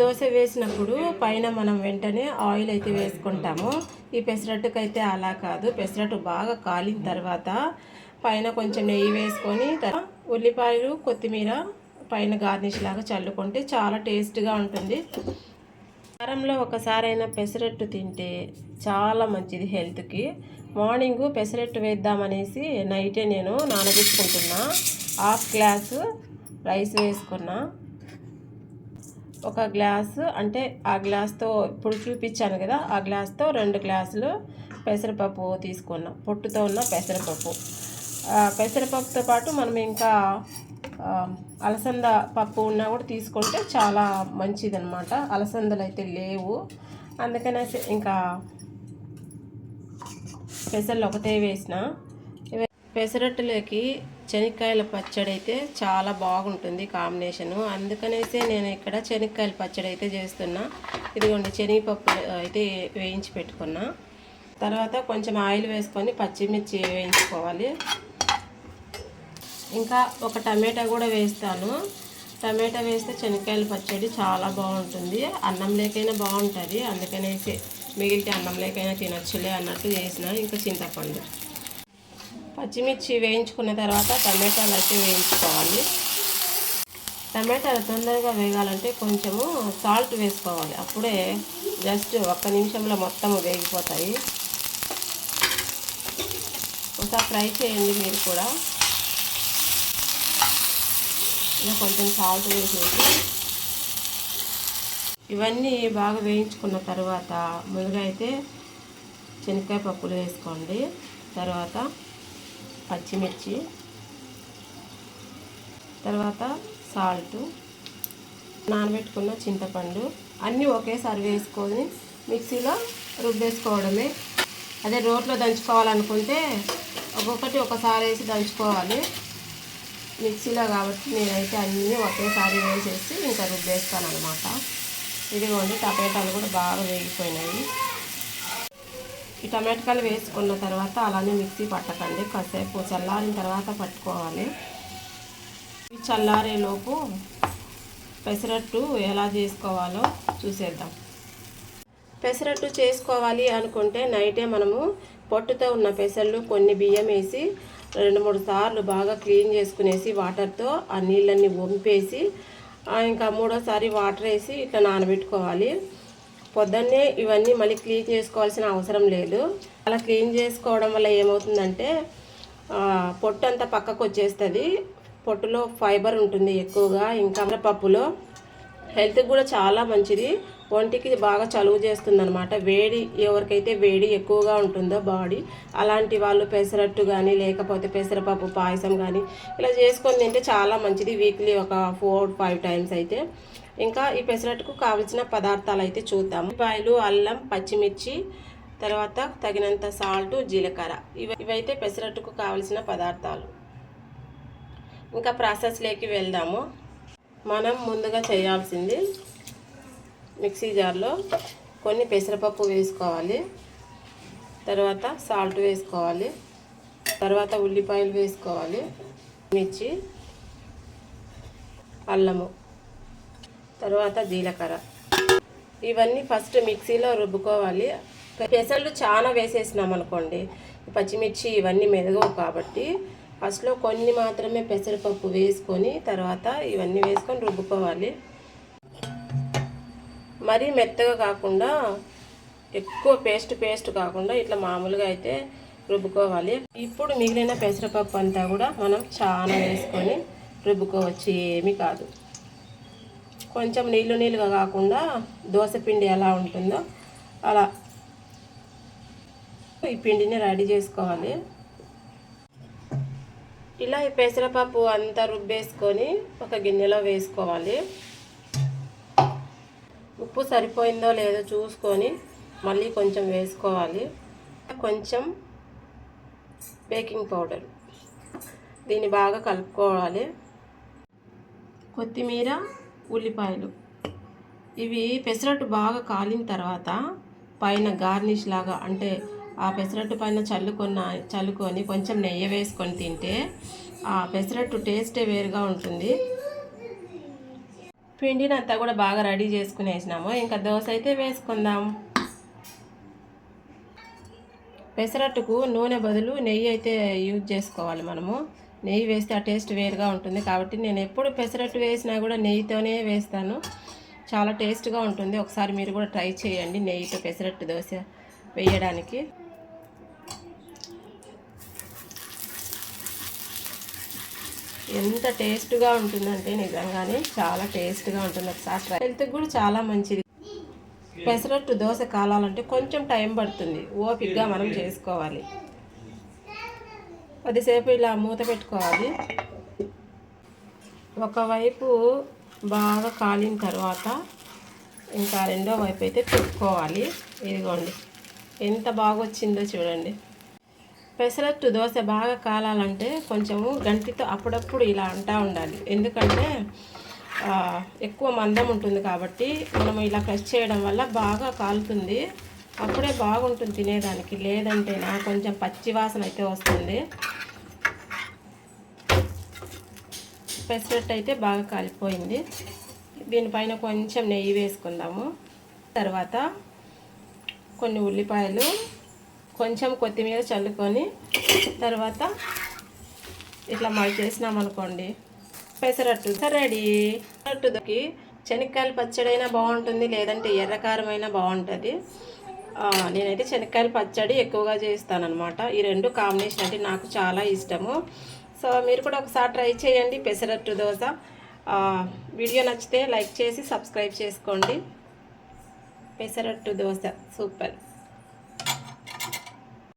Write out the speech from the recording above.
దోశ వేసినప్పుడు పైన మనం వెంటనే ఆయిల్ అయితే వేసుకుంటాము. ఈ పెసరట్టుకు అయితే అలా కాదు. పెసరట్టు బాగా కాలిన తర్వాత పైన కొంచెం నెయ్యి వేసుకొని ఉల్లిపాయలు కొత్తిమీర పైన గార్నిష్ లాగా చల్లుకుంటే చాలా టేస్ట్గా ఉంటుంది. వారంలో ఒకసారైనా పెసరట్టు తింటే చాలా మంచిది హెల్త్కి. మార్నింగ్ పెసరట్టు వేద్దామనేసి నైటే నేను నానబెట్టుకుంటున్నా. హాఫ్ గ్లాసు రైస్ వేసుకున్నా. ఒక గ్లాసు అంటే ఆ గ్లాస్తో ఇప్పుడు చూపించాను కదా ఆ గ్లాస్తో రెండు గ్లాసులు పెసరపప్పు తీసుకున్నాం. పొట్టుతో ఉన్న పెసరపప్పు. పెసరపప్పుతో పాటు మనం ఇంకా అలసంద పప్పు ఉన్నా కూడా తీసుకుంటే చాలా మంచిదన్నమాట. అలసందలు అయితే లేవు. అందుకనే ఇంకా పెసర్లు ఒకటే వేసిన. పెసరట్టులోకి శనక్కాయల పచ్చడి అయితే చాలా బాగుంటుంది కాంబినేషను. అందుకనేసే నేను ఇక్కడ శనక్కాయల పచ్చడి అయితే చేస్తున్నా. ఇదిగోండి శనగపప్పు అయితే వేయించి పెట్టుకున్నా. తర్వాత కొంచెం ఆయిల్ వేసుకొని పచ్చిమిర్చి వేయించుకోవాలి. ఇంకా ఒక టమాటా కూడా వేస్తాను. టమాటా వేస్తే శనక్కాయల పచ్చడి చాలా బాగుంటుంది. అన్నం లేకైనా బాగుంటుంది. అందుకనేసి మిగిలితే అన్నం లేకైనా తినొచ్చులే అన్నట్టు చేసిన. ఇంకా చింతపండు. పచ్చిమిర్చి వేయించుకున్న తర్వాత టమాటాలు అయితే వేయించుకోవాలి. టమాటాలు తొందరగా వేగాలంటే కొంచెము సాల్ట్ వేసుకోవాలి. అప్పుడే జస్ట్ ఒక్క నిమిషంలో మొత్తం వేగిపోతాయి. ఒకసారి ఫ్రై చేయండి మీరు కూడా. ఇలా కొంచెం సాల్ట్ వేసేసి ఇవన్నీ బాగా వేయించుకున్న తర్వాత ముందుగా అయితే శనక్కాయ పప్పులు వేసుకోండి. తర్వాత పచ్చిమిర్చి తర్వాత సాల్ట్ నానబెట్టుకున్న చింతపండు అన్నీ ఒకేసారి వేసుకొని మిక్సీలో రుబ్బేసుకోవడమే. అదే రోట్లో దంచుకోవాలనుకుంటే ఒక్కొక్కటి ఒకసారి వేసి దంచుకోవాలి. మిక్సీలో కాబట్టి నేనైతే అన్నీ ఒకేసారి వేసేసి ఇంకా రుబ్బేస్తాను అనమాట ఇదిగోండి టమాటాలు కూడా బాగా వేగిపోయినాయి. ఈ టమాటకాయలు వేసుకున్న తర్వాత అలానే మిక్సీ పట్టకండి. కాసేపు చల్లారిన తర్వాత పట్టుకోవాలి. ఈ చల్లారేలోపు పెసరట్టు ఎలా చేసుకోవాలో చూసేద్దాం. పెసరట్టు చేసుకోవాలి అనుకుంటే నైటే మనము పొట్టుతో ఉన్న పెసర్లు కొన్ని బియ్యం వేసి రెండు మూడు సార్లు బాగా క్లీన్ చేసుకునేసి వాటర్తో ఆ నీళ్ళన్నీ వంపేసి ఇంకా మూడోసారి వాటర్ వేసి ఇట్లా నానబెట్టుకోవాలి. పొద్దున్నే ఇవన్నీ మళ్ళీ క్లీన్ చేసుకోవాల్సిన అవసరం లేదు. అలా క్లీన్ చేసుకోవడం వల్ల ఏమవుతుందంటే పొట్టు అంతా పక్కకు వచ్చేస్తుంది పొట్టులో ఫైబర్ ఉంటుంది ఎక్కువగా ఇంకా పప్పులో హెల్త్కి కూడా చాలా మంచిది. ఒంటికి బాగా చలువ చేస్తుంది అనమాట వేడి ఎవరికైతే వేడి ఎక్కువగా ఉంటుందో బాడీ అలాంటి వాళ్ళు పెసరట్టు కానీ లేకపోతే పెసరపప్పు పాయసం కానీ ఇలా చేసుకొని తింటే చాలా మంచిది. వీక్లీ ఒక ఫోర్ ఫైవ్ టైమ్స్ అయితే. ఇంకా ఈ పెసరట్టుకు కావలసిన పదార్థాలు అయితే చూద్దాం ఉల్లిపాయలు అల్లం పచ్చిమిర్చి తర్వాత తగినంత సాల్ట్ జీలకర్ర. ఇవి ఇవైతే పెసరట్టుకు కావలసిన పదార్థాలు. ఇంకా ప్రాసెస్లోకి వెళ్దాము. మనం ముందుగా చేయాల్సింది మిక్సీ జార్లో కొన్ని పెసరపప్పు వేసుకోవాలి తర్వాత సాల్ట్ వేసుకోవాలి తర్వాత ఉల్లిపాయలు వేసుకోవాలి మిర్చి అల్లము తర్వాత జీలకర్ర. ఇవన్నీ ఫస్ట్ మిక్సీలో రుబ్బుకోవాలి. పెసర్లు చాలా వేసేసినాం అనుకోండి పచ్చిమిర్చి ఇవన్నీ మెదగవు కాబట్టి ఫస్ట్లో కొన్ని మాత్రమే పెసరపప్పు వేసుకొని తర్వాత ఇవన్నీ వేసుకొని రుబ్బుకోవాలి. మరీ మెత్తగా కాకుండా ఎక్కువ పేస్ట్ పేస్ట్ కాకుండా ఇట్లా మామూలుగా అయితే రుబ్బుకోవాలి. ఇప్పుడు మిగిలిన పెసరపప్పు అంతా కూడా మనం చాలా వేసుకొని రుబ్బుకోవచ్చు ఏమీ కాదు. కొంచెం నీళ్ళు నీళ్ళుగా కాకుండా దోశపిండి ఎలా ఉంటుందో అలా ఈ పిండిని రెడీ చేసుకోవాలి. ఇలా ఈ పెసరపప్పు అంతా రుబ్బేసుకొని ఒక గిన్నెలో వేసుకోవాలి. ఉప్పు సరిపోయిందో లేదో చూసుకొని మళ్ళీ కొంచెం వేసుకోవాలి. కొంచెం బేకింగ్ పౌడర్. దీన్ని బాగా కలుపుకోవాలి. కొత్తిమీర ఉల్లిపాయలు. ఇవి పెసరట్టు బాగా కాలిన తర్వాత పైన గార్నిష్ లాగా అంటే ఆ పెసరట్టు పైన చల్లుకున్న చల్లుకొని కొంచెం నెయ్యి వేసుకొని తింటే ఆ పెసరట్టు టేస్టే వేరుగా ఉంటుంది. పిండిని అంతా కూడా బాగా రెడీ చేసుకునేసినాము. ఇంకా దోశ అయితే వేసుకుందాం. పెసరట్టుకు నూనె బదులు నెయ్యి అయితే యూజ్ చేసుకోవాలి మనము. నెయ్యి వేస్తే ఆ టేస్ట్ వేరుగా ఉంటుంది. కాబట్టి నేను ఎప్పుడు పెసరట్టు వేసినా కూడా నెయ్యితోనే వేస్తాను. చాలా టేస్ట్గా ఉంటుంది. ఒకసారి మీరు కూడా ట్రై చేయండి నెయ్యితో పెసరట్టు దోశ వేయడానికి. ఎంత టేస్ట్గా ఉంటుందంటే నిజంగానే చాలా టేస్ట్గా ఉంటుంది ఒకసారి ట్రై హెల్త్కి కూడా చాలా మంచిది. పెసరట్టు దోశ కాలాలంటే కొంచెం టైం పడుతుంది. ఓపిక్గా మనం చేసుకోవాలి. కొద్దిసేపు ఇలా మూత పెట్టుకోవాలి. ఒకవైపు బాగా కాలిన తర్వాత ఇంకా రెండో వైపు అయితే తిప్పుకోవాలి. ఇదిగోండి. ఎంత బాగా వచ్చిందో చూడండి. పెసరట్టు దోశ బాగా కాలాలంటే కొంచెము గంటితో అప్పుడప్పుడు ఇలా అంటా ఉండాలి. ఎందుకంటే ఎక్కువ మందం ఉంటుంది కాబట్టి మనం ఇలా ప్రెస్ చేయడం వల్ల బాగా కాలుతుంది. అప్పుడే బాగుంటుంది తినేదానికి. లేదంటే నా కొంచెం పచ్చి వాసన అయితే వస్తుంది. పెసరట్టు అయితే బాగా కాలిపోయింది. దీనిపైన కొంచెం నెయ్యి వేసుకుందాము. తర్వాత కొన్ని ఉల్లిపాయలు కొంచెం కొత్తిమీర చల్లుకొని తర్వాత ఇట్లా మళ్ళీ చేసినాం అనుకోండి. పెసరట్టు. రెడీ. పెసరట్టుకి శనక్కాయల పచ్చడి అయినా బాగుంటుంది లేదంటే ఎర్రకారం అయినా బాగుంటుంది నేనైతే శనక్కాయలు పచ్చడి ఎక్కువగా చేస్తానన్నమాట. ఈ రెండు కాంబినేషన్ అంటే నాకు చాలా ఇష్టము. సో మీరు కూడా ఒకసారి ట్రై చేయండి పెసరట్టు దోశ. వీడియో నచ్చితే లైక్ చేసి సబ్స్క్రైబ్ చేసుకోండి. పెసరట్టు దోశ. సూపర్.